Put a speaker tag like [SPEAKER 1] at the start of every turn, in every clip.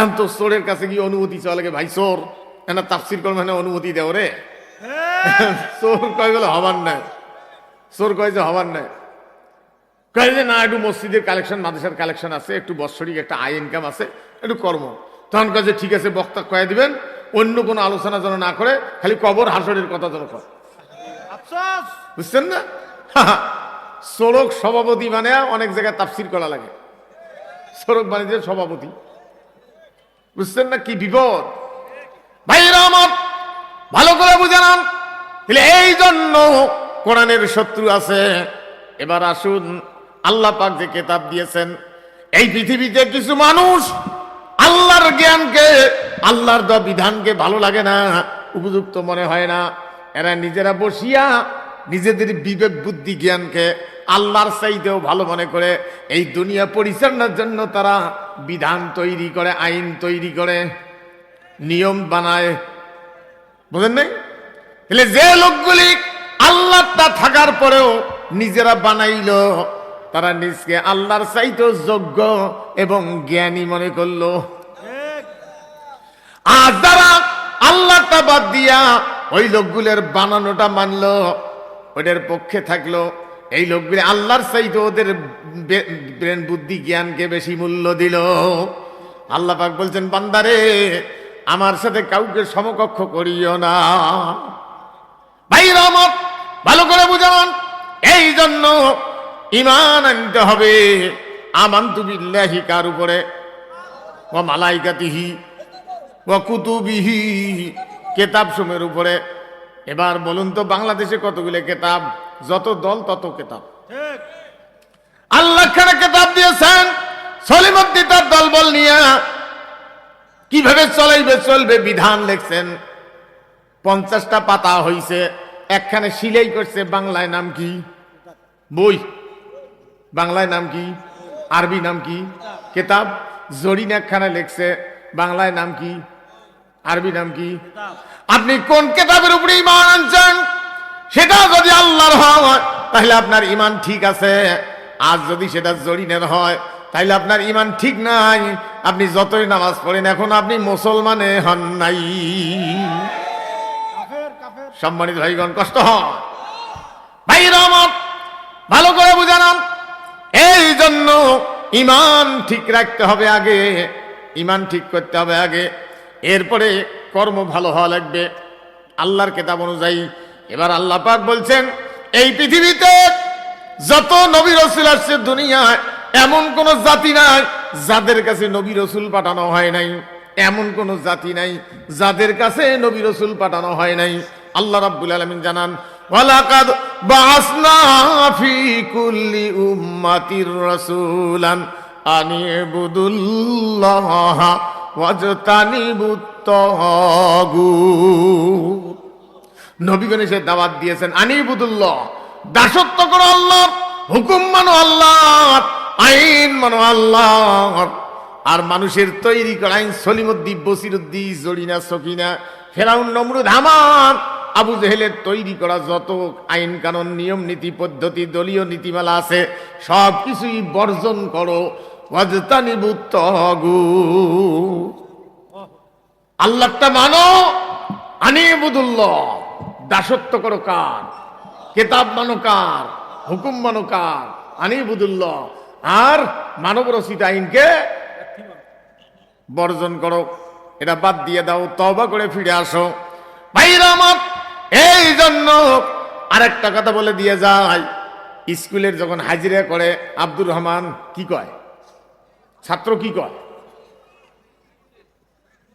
[SPEAKER 1] এখন তো চোরের কাছে গিয়ে অনুমতি চাওয়া লাগে? ভাই চোর। এনা তাফসির করবে না অনুমতি দেও রে চোর কয় গেলে হবার নাই। সোর কয় যে হবার নাই। কয় যে না একটু মসজিদের কালেকশন মাদ্রাসার কালেকশন আছে একটু বৎসরিক একটা আয় ইনকাম আছে একটু কর্ম। তখন কয় যে ঠিক আছে বক্তা কয়ে দিবেন অন্য কোনো আলোচনা যেন না করে খালি কবর হাসরের কথা যেন
[SPEAKER 2] আফসোস!
[SPEAKER 1] বুঝছেন না? সড়ক সভাপতি মানে অনেক জায়গায় তাফসির করা লাগে। সড়ক বাণিজ্যের সভাপতি। বুঝছেন না কি বিপদ? ভাইরা আমার ভালো করে বুঝে নান। এই জন্য কোরআনের শত্রু আছে। এবার আসুন, আল্লাহ পাক যে কেতাব দিয়েছেন, এই পৃথিবীতে কিছু মানুষ আল্লাহর জ্ঞানকে, আল্লাহর দেওয়া বিধানকে ভালো লাগে না, উপযুক্ত মনে হয় না। এরা নিজেরা বসিয়া নিজেদের বিবেক বুদ্ধি জ্ঞানকে আল্লাহর চাইতেও ভালো মনে করে এই দুনিয়া পরিচালনার জন্য তারা বিধান তৈরি করে, আইন তৈরি করে, নিয়ম বানায়। বুঝেন নাই? তাহলে যে লোকগুলি আল্লাহটা থাকার পরেও নিজেরা বানাইলো, তারা নিজকে আল্লাহর চাইতেও যোগ্য এবং জ্ঞানী মনে করল। আর যারা আল্লাহটা বাদ দিয়া ওই লোকগুলোর বানানোটা মানলো, ওদের পক্ষে থাকল। এই লোকগুলি আল্লাহর চাইতে ওদের ব্রেন বুদ্ধি জ্ঞানকে বেশি মূল্য দিল। আল্লাহ পাক বলছেন, বান্দারে, আমার সাথে কাউকে সমকক্ষ করিও না। ভাই রহমত, ভালো করে বুঝান। এই জন্য ইমান আনতে হবে। আমান্তু বিল্লাহি, কার উপরে? ও মালাইকাতিহি ও কুতুবিহি, কেতাব সময়ের উপরে। এবার বলুন তো, বাংলাদেশে কতগুলো কেতাব? যত দল তত কেতাব। আল্লাহ খানা কেতাব দিয়েছেন সলিমদ্দি তার দলবল নিয়ে। কীভাবে চলাইবে চলবে বিধান লিখছেন। পঞ্চাশটা পাতা হইছে একখানে সিলাই করছে বাংলায় নাম কি? বই। বাংলায় নাম কি? আরবি নাম কি? কেতাব। জরিন একখানে লিখছে বাংলায় নাম কি? আরবি নাম কি? আপনি কোন কেতাবের উপরে ইমান আনছেন? সেটা যদি আল্লাহর হয় তাহলে আপনার ইমান ঠিক আছে। আর যদি সেটা জরিনের হয় তাহলে আপনার ইমান ঠিক নাই। আপনি যতই নামাজ পড়েন এখন আপনি মুসলমানে হন নাই। সম্মানিত ভাইগণ কষ্ট হয়। ভাই রহমত ভালো করে বুঝানাম এই জন্য ইমান ঠিক রাখতে হবে আগে ইমান ঠিক করতে হবে আগে। এরপরে কর্ম ভালো হওয়া লাগবে। আল্লাহর কেতাব অনুযায়ী এবার আল্লাহ পাক বলছেন, এই পৃথিবীতে যত নবী রসুল আসছে দুনিয়ায়, এমন কোন জাতি নাই যাদের কাছে নবী রসুল পাঠানো হয় নাই। এমন কোন জাতি নাই যাদের কাছে নবী রসুল পাঠানো হয় নাই। আল্লাহ রাব্বুল আলামিন জানান, ওয়ালাকাদ বাসনা ফি কুল্লি উম্মাতির রাসূলান আনি ইবুদুল্লাহ ওয়াজতানিবুত তাগুত নবীগণ এসে দাওয়াত দিয়েছেন, আনিবুদুল্লাহ। দাসত্ব করো আল্লাহ, হুকুম মানো আল্লাহ, আইন মানো আল্লাহ। আর মানুষের তৈরি করা আইন সলিমুদ্দি বসিরুদ্দি জরিনা, সকিনা, ফেরাউন, নমরুদ, হামান, আবু জেহেলের তৈরি করা যত আইন কানুন, নিয়ম, নীতি, পদ্ধতি, দলীয় নীতিমালা আছে, সব কিছুই বর্জন করো। আল্লাহটা মানো, আনিবুদুল্লাহ। দাসত্ব করো কার? কেতাব মানো কার? হুকুম মানো কার? আনিবুদুল্লাহ আর মানব রচিত আইনকে বর্জন করো। এটা বাদ দিয়ে দাও তবা করে ফিরে আসো। এই জন্য আরেকটা কথা বলে দিয়ে যায়। স্কুলের যখন হাজিরা করে, আব্দুর রহমান কি কয়? ছাত্র কি কয়?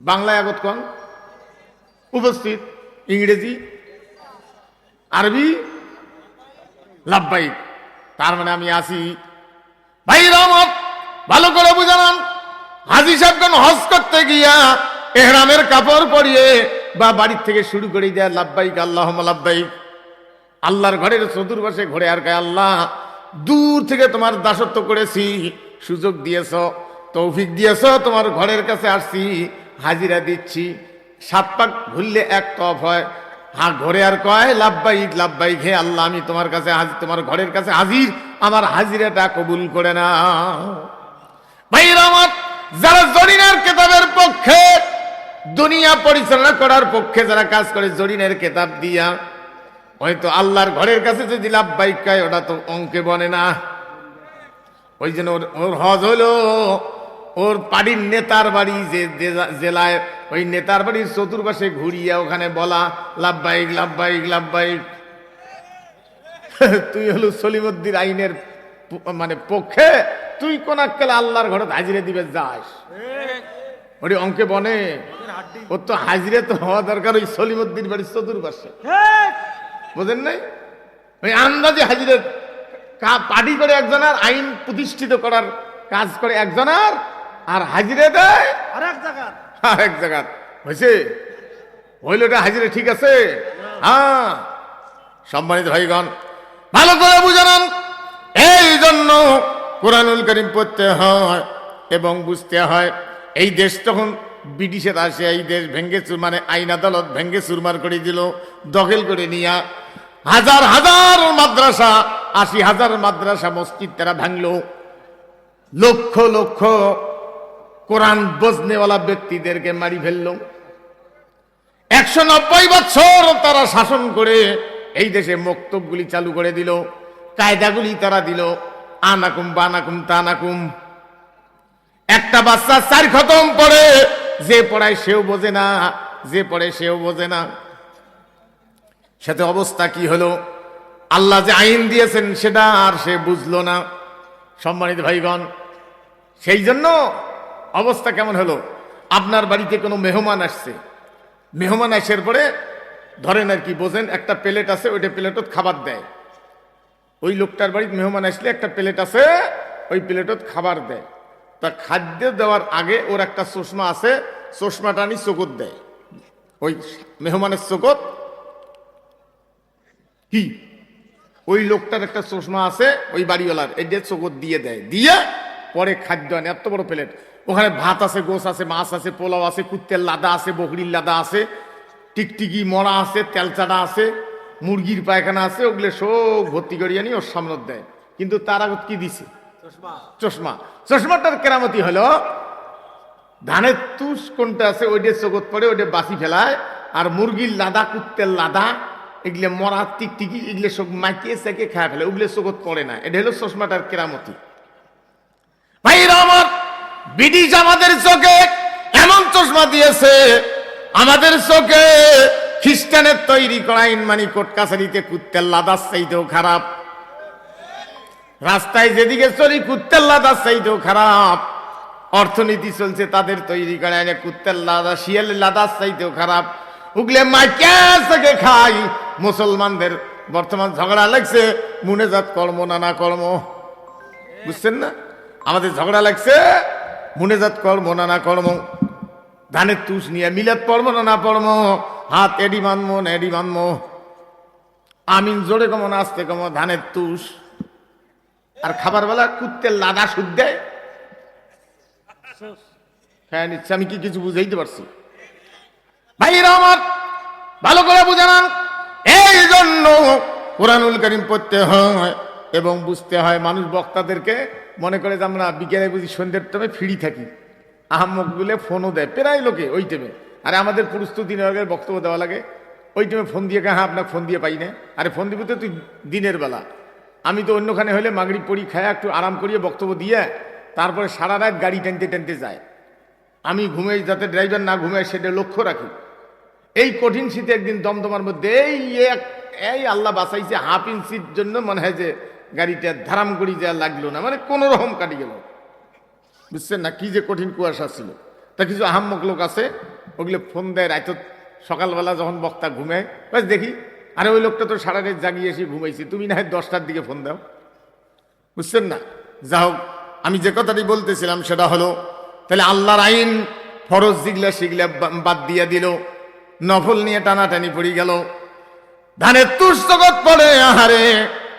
[SPEAKER 1] বাংলায় আগত কন? উপস্থিত? ইংরেজি? আরবি? লাভবাই তার মানে আমি আসি ভাই রহমত ভালো করে বুঝালাম। হাজি সাহেবগণ হজ করতে গিয়া এহরামের কাপড় পরিয়ে বা বাড়ির থেকে শুরু করে দেয়া লাভবাইক আল্লাহ লাভবাইক আল্লাহর ঘরের চতুর্পাশে ঘরে আর গায়ে আল্লাহ, দূর থেকে তোমার দাসত্ব করেছি, সুযোগ দিয়েছ, তৌফিক দিয়েছ, তোমার ঘরের কাছে আসছি, হাজিরা দিচ্ছি। সাত পাক ঘুরলে এক তফ হয় হ্যাঁ ঘরে আর কয় লাভবাইক লাভবাইক হে আল্লাহ, আমি তোমার কাছে হাজির, তোমার ঘরের কাছে হাজির, আমার হাজিরাটা কবুল করে না ভাই আমার যারা জরিনার কেতাবের পক্ষে, দুনিয়া পরিচালনা করার পক্ষে যারা কাজ করে জরিনের কেতাব দিয়া, হয়তো আল্লাহর ঘরের কাছে যদি লাভবাহিক খায় ওটা তো অঙ্কে বনে না। ওই জন্য ওর ওর হজ হলো, ওর বাড়ির নেতার বাড়ি যে- জেলায় ওই নেতার বাড়ির চতুর্পাশে ঘুরিয়া ওখানে বলা লাভবাহিক লাভবাহিক লাভবাহিক। তুই হলো সলিমুদ্দিন আইনের মানে পক্ষে তুই কোন আক্কেলে আল্লাহর ঘরে হাজিরে দিবে যাস।
[SPEAKER 2] ঠিক
[SPEAKER 1] ওটি অঙ্কে বনে ওর তো হাজিরে তো হওয়া দরকার ওই সলিমুদ্দিন বাড়ির চতুর্পাশে।
[SPEAKER 2] ঠিক
[SPEAKER 1] বুঝেন নাই? ওই আন্দাজে হাজিরে পার্টি করে একজনের আইন প্রতিষ্ঠিত করার কাজ করে একজনের আর হাজিরে দেয় আর এক জায়গা হয়েছে হইল এটা হাজিরে ঠিক আছে? হ্যাঁ। সম্মানিত ভাইগণ, ভালো করে বুঝান এই জন্য কোরআনুল করিম পড়তে হয় এবং বুঝতে হয়, এই দেশ তখন ব্রিটিশের আসে, এই দেশ ভেঙ্গে চুর মানে আইন আদালত ভেঙ্গে চুরমার করে দিল, দখল করে নিয়া। হাজার হাজার মাদ্রাসা, আশি হাজার মাদ্রাসা মসজিদ তারা ভাঙলো। লক্ষ লক্ষ কোরআন বজনেওয়ালা ব্যক্তিদেরকে মারি ফেলল। একশো নব্বই বছর তারা শাসন করে এই দেশে মক্তবগুলি চালু করে দিল, কায়দাগুলি তারা দিল, আনাকুম বানাকুম তানাকুম। একটা বাচ্চা চার খতম পড়ে যে পড়ায় সেও বোঝে না, যে পড়ে সেও বোঝে না। সাথে অবস্থা কি হলো? আল্লাহ যে আইন দিয়েছেন সেটা আর সে বুঝলো না। সম্মানিত ভাইগণ, সেই জন্য অবস্থা কেমন হলো? আপনার বাড়িতে কোনো মেহমান আসছে। মেহমান আসার পরে ধরেন আর কি, বোঝেন একটা প্লেট আছে, ওইটা প্লেটত খাবার দেয়। ওই লোকটার বাড়িতে মেহমান আসলে একটা প্লেট আছে, ওই প্লেটত খাবার দেয়। তা খাদ্য দেওয়ার আগে ওর একটা চশমা আছে, চশমাটা আনি চোখত দেয়। ওই মেহমানের চোখত কি? ওই লোকটার একটা চশমা আছে, ওই বাড়িওয়ালার যে চোখত দিয়ে দেয়। দিয়ে পরে খাদ্য আনে, এত বড় প্লেট। ওখানে ভাত আছে গোস আছে মাছ আছে পোলাও আছে কুত্তের লাদা আছে বকরির লাদা আছে টিকটিকি মরা আছে তেলচাটা আছে মুরগির পায়খানা আছে ওগুলো সব ভর্তি করিয়ে নিয়ে ওর সামনে দেয়। কিন্তু তার আগত কি দিছে?
[SPEAKER 2] চশমা।
[SPEAKER 1] চশমা। চশমাটার কেরামতি হলো ধানের তুষ কোনটা আছে ওইটা চোখত পড়ে ওইটা বাসি ফেলায় আর মুরগির লাদা কুত্তের লাদা এগুলো মরা টিকটিকি এগুলো সব মাইকিয়ে সেকে খায় ফেলে ওগুলো চোখত পড়ে না। এটা হলো চশমাটার কেরামতি। ব্রিটিশ আমাদের চোখে এমন চশমা দিয়েছে, আমাদের চোখে খ্রিস্টানের তৈরি করা ইনমানি কোট কাছারিতে কুত্তের লাদার চাইতেও খারাপ। রাস্তায় যেদিকে চলি কুত্তের লাদার চাইতেও খারাপ। অর্থনীতি চলছে তাদের তৈরি করা, এনে কুত্তের লাদা, শিয়ালের লাদার চাইতেও খারাপ। উগলে মাইকে খাই, মুসলমানদের বর্তমান ঝগড়া লাগছে, মুনেজাত কর্ম নানা কর্ম। বুঝছেন না? আমাদের ঝগড়া লাগছে মুনেজাত কর্ম, নানা কর্ম, ধানের তুষ নিয়ে মিলাদ পড়ব না না হাত এডি মানবো না এডি মানবো আমিন জোরে কমো, নাচতে কমো, ধানের তুষ। আর খাবার বেলা কুত্তের লাদা সুদ দেয়। হ্যাঁ নিচ্ছে আমি কি কিছু বুঝাইতে পারছি? ভাইরা আমার, ভালো করে বুঝানান এই জন্য কোরআনুল করিম পড়তে হয় এবং বুঝতে হয় মানুষ বক্তাদেরকে মনে করে যে আমরা বিকেলে বুঝি সন্ধ্যের টাইমে ফ্রি থাকি। আহম্মক বলে ফোনও দেয়, প্রায় লোকে ওই টাইমে আরে আমাদের পুরুষ তো দিনের আগে বক্তব্য দেওয়া লাগে। ওই টাইমে ফোন দিয়ে হ্যাঁ আপনার ফোন দিয়ে পাই না। আরে ফোন দিবি তো তুই দিনের বেলা। আমি তো অন্যখানে হলে মাগড়ি পড়ি খায় একটু আরাম করিয়ে বক্তব্য দিয়ে তারপরে সারা রাত গাড়ি টানতে টানতে যায়। আমি ঘুমে যাতে ড্রাইভার না ঘুমে সেটা লক্ষ্য রাখি। এই কঠিন শীতে একদিন দমদমার মধ্যে এই এক এই আল্লাহ বাঁচাইছে হাফ ইঞ্চির জন্য মনে হয় যে গাড়িটা ধারাম করি যা লাগল না মানে কোনো রকম কাটি গেল। বুঝছেন না? কি যে কঠিন কুয়াশা ছিল। তা কিছু আহাম্মক লোক আছে, ওগুলো ফোন দেয় রাত সকালবেলা যখন বক্তা ঘুমায়, বাস দেখি, আরে ওই লোকটা তো সারা রাত জাগিয়ে এসে ঘুমাইছে, তুমি না হয় দশটার দিকে ফোন দাও। বুঝছেন না? যা হোক, আমি যে কথাটি বলতেছিলাম সেটা হলো, তাহলে আল্লাহর আইন ফরজ জিগলা শিগলা বাদ দিয়ে দিল, নফল নিয়ে টানাটানি পড়ে গেল। ধানের তুষ জগৎ পড়ে, আহারে!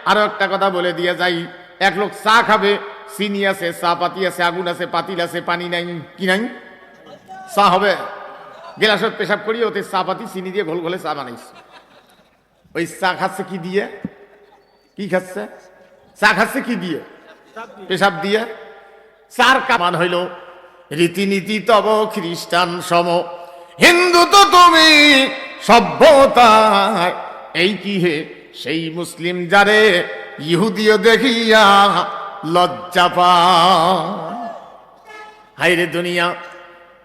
[SPEAKER 1] আরও একটা কথা বলে দিয়ে যাই। এক লোক চা খাবে, চিনি আছে, চা পাতি আছে, আগুন আছে, পাতিল আছে, পানি নাই, কি নাই? চা হবে। গেলাসত পেশাব করি ওতে চা পাতি, চিনি দিয়ে ঘোল ঘোলে চা বানাইছে। ওই চা খাচ্ছে কি দিয়ে? কি খাচ্ছে? চা খাচ্ছে কি দিয়ে? পেশাব দিয়ে। চার কামান হইল, রীতিনীতি তব খ্রিস্টান সম। হিন্দু তো তুমি সভ্যতা এই কি হে? সেই মুসলিম যারে ইহুদিও দেখিয়া লজ্জা পায়। হাইরে দুনিয়া,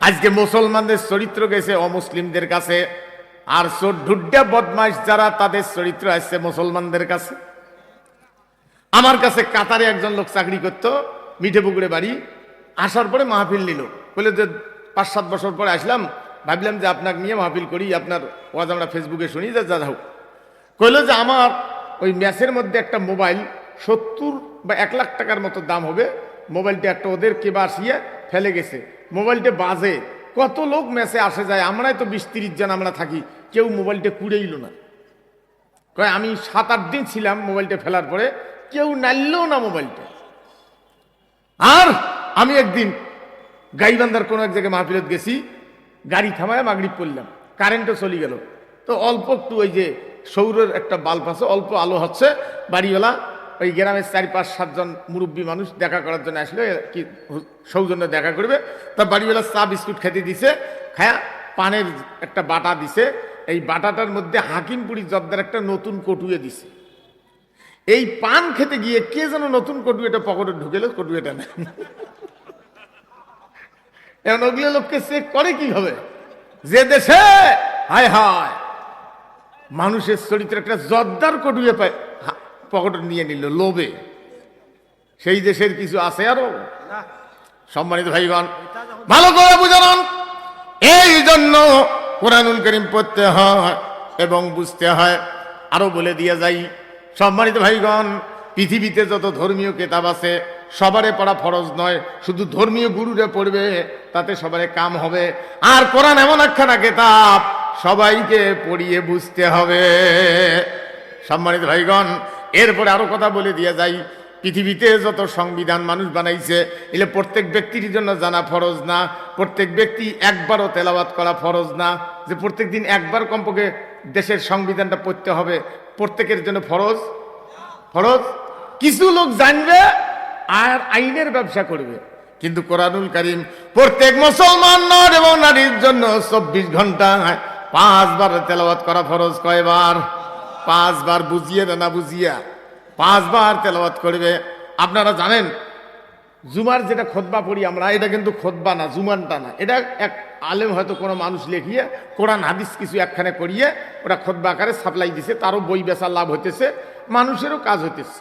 [SPEAKER 1] আজকে মুসলমানদের চরিত্র গেছে অমুসলিমদের কাছে, আর চোর ঢুড্ডা বদমাইশ যারা, তাদের চরিত্র আসছে মুসলমানদের কাছে। আমার কাছে কাতারে একজন লোক চাকরি করত, মিঠে পুকুরে বাড়ি, আসার পরে মাহফিল নিল। বলে যে, পাঁচ সাত বছর পরে আসলাম, ভাবলাম যে আপনাকে নিয়ে মাহফিল করি, আপনার ওয়াজ আমরা ফেসবুকে শুনি, যে, যা হোক। কইল যে আমার ওই ম্যাচের মধ্যে একটা মোবাইল সত্তর বা এক লাখ টাকার মতো দাম হবে। মোবাইলটা একটা ওদের কেবা আসিয়ে ফেলে গেছে। মোবাইলটা বাজে। কত লোক ম্যাচে আসে যায়? আমরাই তো বিশ তিরিশ জন আমরা থাকি। কেউ মোবাইলটা কুড়েইল না। কয়, আমি সাত আট দিন ছিলাম মোবাইলটা ফেলার পরে। কেউ নাইলেও না মোবাইলটা। আর আমি একদিন গাইবান্ধার কোনো এক জায়গায় মাহফিলত গেছি। গাড়ি থামায় মাগরিব পড়লাম কারেন্টও চলে গেল। তো অল্প একটু ওই যে সৌরের একটা বাল্ব আছে, অল্প আলো হচ্ছে। বাড়িওয়ালা ওই গ্রামের চারি পাঁচ সাতজন মুরব্বী মানুষ দেখা করার জন্য আসলে কি সৌজন্য দেখা করবে। তা বাড়িওয়ালা চা, বিস্কুট খেতে দিছে, খায়া পানের একটা বাটা দিছে। এই বাটাটার মধ্যে হাকিমপুরি জর্দার একটা নতুন কটুয়ে দিছে। এই পান খেতে গিয়ে কে যেন নতুন কটুয়েটা পকেটে ঢুকেলো, কটুয়েটা না। এখন ওগুলো লোককে চেক করে কি হবে? যে দেশে, হায় হায়। মানুষের চরিত্র একটা জর্দার কটুয়ে পকেটে নিয়ে নিল লোভে। সেই দেশের কিছু আছে
[SPEAKER 2] আরও?
[SPEAKER 1] সম্মানিত ভাইগণ ভালো করে বুঝান এই জন্য কোরআনুল করিম পড়তে হয় এবং বুঝতে হয়। আরও বলে দিয়ে যাই সম্মানিত ভাইগণ পৃথিবীতে যত ধর্মীয় কেতাব আছে সবারে পড়া ফরজ নয়। শুধু ধর্মীয় গুরুরে পড়বে তাতে সবারে কাম হবে। আর কোরআন এমন একখানা কেতাব সবাইকে পড়িয়ে বুঝতে হবে। সম্মানিত ভাইগণ, এরপরে আরও কথা বলে দিয়ে যাই। পৃথিবীতে যত সংবিধান মানুষ বানাইছে, এলে প্রত্যেক ব্যক্তির জন্য জানা ফরজ না। প্রত্যেক ব্যক্তি একবারও তেলাওয়াত করা ফরজ না। যে প্রত্যেক দিন একবার কমপক্ষে দেশের সংবিধানটা পড়তে হবে, প্রত্যেকের জন্য ফরজ? ফরজ? কিছু লোক জানবে আর আইনের ব্যবসা করবে। কিন্তু কোরআনুল করিম প্রত্যেক মুসলমান নর এবং নারীর জন্য চব্বিশ ঘণ্টা পাঁচবার তেলাওয়াত করা ফরজ কয়বার? পাঁচবার বুঝিয়ে না না বুঝিয়া? পাঁচবার তেলাওয়াত করবে। আপনারা জানেন, জুমার যেটা খোদবা পড়ি আমরা, এটা কিন্তু খোদবা না, জুমানটা না। এটা এক আলেম হয়তো কোনো মানুষ লেখিয়ে, কোরআন, হাদিস কিছু একখানে করিয়ে, ওটা খোদবা আকারে সাপ্লাই দিছে, তারও বই বেচা লাভ হইতেছে, মানুষেরও কাজ হইতেছে।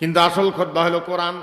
[SPEAKER 1] কিন্তু আসল খোদবা হলো কোরআন।